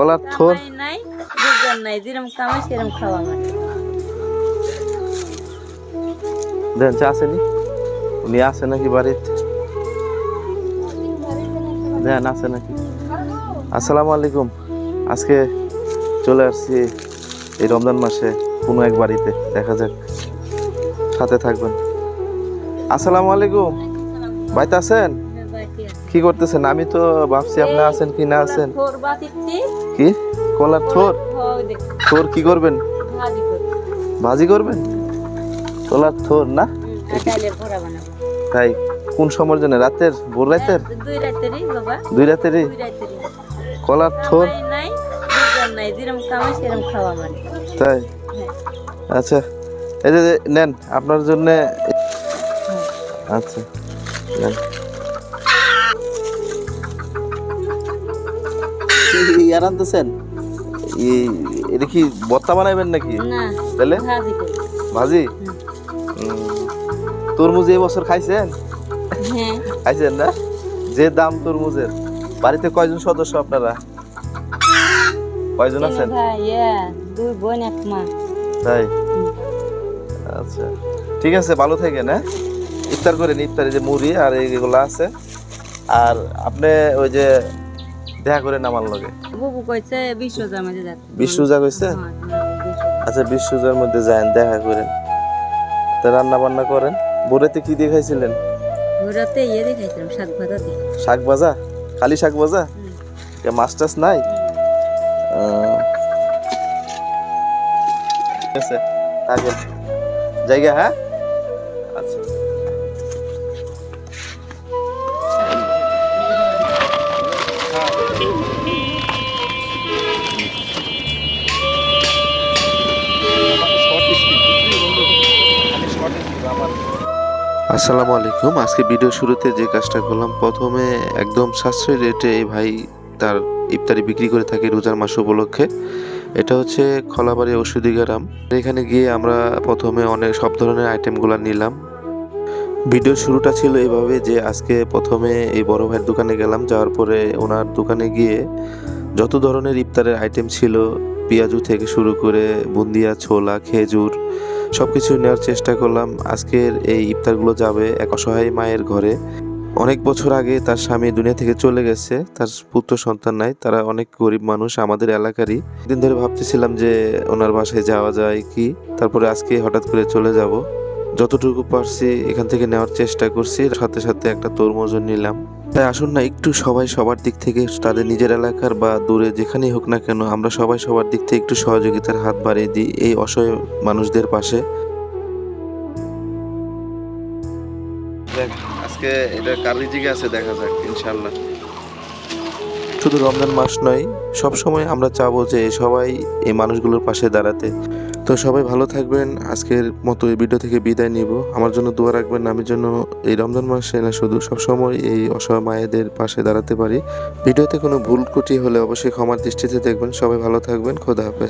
কলার থোর নাই রোজগার নাই যেরকম কামাই সেরকম খাওয়া আমার দেন চা আসেনি উনি আছে নাকি বাড়িতে? দেন আছে নাকি? আসসালামু আলাইকুম। আজকে চলে আসছি এই রমজান মাসে কোনো এক বাড়িতে। দেখা যাক সাথে থাকবেন। আসসালামু আলাইকুম। বাড়িতে আছেন? কি করতেছেন? আমি তো ভাবছি আপনি আছেন কি না আছেন। কি? কলার থোর? থোর কি করবেন? ভাজি করবেন? কলার থোর না? তাই কোন সময়ের জন্য? রাতের? ভোর রাতের? হ্যাঁ, দুই রাতেরই বাবা। দুই রাতেরই? কলার থোর? আমার তাই? আচ্ছা। এই যে নেন আপনার জন্য আচ্ছা নেন। ইয়ার আনতেছেন? এটা কি বত্তা বানাইবেন নাকি? তাহলে? ভাজি তরমুজ এই বছর খাইছেন? হ্যাঁ। খাইছেন না? যে দাম তরমুজের। বাড়িতে কয়জন সদস্য আপনারা? কয়জন আছেন? দুই বোন এক মা। তাই? আচ্ছা। ঠিক আছে ভালো থাকেন হ্যাঁ? ইফতার করেন ইফতারে যে মুড়ি আর এইগুলো আছে। আর আপনি ওই যে দেখা করে আমার লগে। বুবু কইছে বিশ হাজার মাঝে যাচ্ছে বিশ রোজা কইছে? হ্যাঁ। আচ্ছা বিশ রোজার মধ্যে যান দেখা করেন। তা রান্না বান্না করেন? বোরেতে কি দিয়ে খাইছিলেন? ঘোরাতে ইয়ে দেখাইছিলাম শাক ভাজা দিয়ে। শাক ভাজা? খালি শাক ভাজা? মাছ টাছ নাই? ঠিক আছে থাকেন জায়গা হ্যাঁ? আচ্ছা। আসসালামু আলাইকুম। আজকে ভিডিও শুরুতে যে কাজটা করলাম, প্রথমে একদম সাশ্রয়ী রেটে এই ভাই তার ইফতারি বিক্রি করে থাকে রোজার মাস উপলক্ষে। এটা হচ্ছে খলাবাড়ি ওষুধি গ্রাম। এখানে গিয়ে আমরা প্রথমে অনেক সব ধরনের আইটেমগুলো নিলাম। ভিডিওর শুরুটা ছিল এভাবে যে আজকে প্রথমে এই বড় ভাইয়ের দোকানে গেলাম, যাওয়ার পরে ওনার দোকানে গিয়ে যত ধরনের ইফতারের আইটেম ছিল, পেঁয়াজু থেকে শুরু করে বুন্দিয়া, ছোলা, খেজুর সব কিছু নেওয়ার চেষ্টা করলাম। আজকের এই ইফতারগুলো যাবে এক অসহায় মায়ের ঘরে। অনেক বছর আগে তার স্বামী দুনিয়া থেকে চলে গেছে, তার পুত্র সন্তান নাই, তারা অনেক গরিব মানুষ, আমাদের এলাকারই। দিন ধরে ভাবতেছিলাম যে ওনার বাসায় যাওয়া যায় কি, তারপরে আজকে হঠাৎ করে চলে যাব। যতটুকু পারছি এখান থেকে নেওয়ার চেষ্টা করছি, সাথে সাথে একটা তরমুজও নিলাম। তাই আসুন না একটু সবাই সবার দিক থেকে তাদের নিজের এলাকার বা দূরে যেখানেই হোক না কেন আমরা সবাই সবার দিক থেকে একটু সহযোগিতার হাত বাড়িয়ে দিই এই অসহায় মানুষদের পাশে। আজকে এটা কার রিজিকে আছে দেখা যাক ইনশাল্লাহ শুধু রমজান মাস নয় সব সময় আমরা চাবো যে সবাই এই মানুষগুলোর পাশে দাঁড়াতে। তো সবাই ভালো থাকবেন। আজকের মতো এই ভিডিও থেকে বিদায় নিব। আমার জন্য দোয়া রাখবেন, আমি জন্য এই রমজান মাসে না শুধু সবসময় এই অসহায় মায়েদের পাশে দাঁড়াতে পারি। ভিডিওতে কোনো ভুল কুটি হলে অবশ্যই ক্ষমার দৃষ্টিতে দেখবেন। সবাই ভালো থাকবেন। খোদা হাফেজ।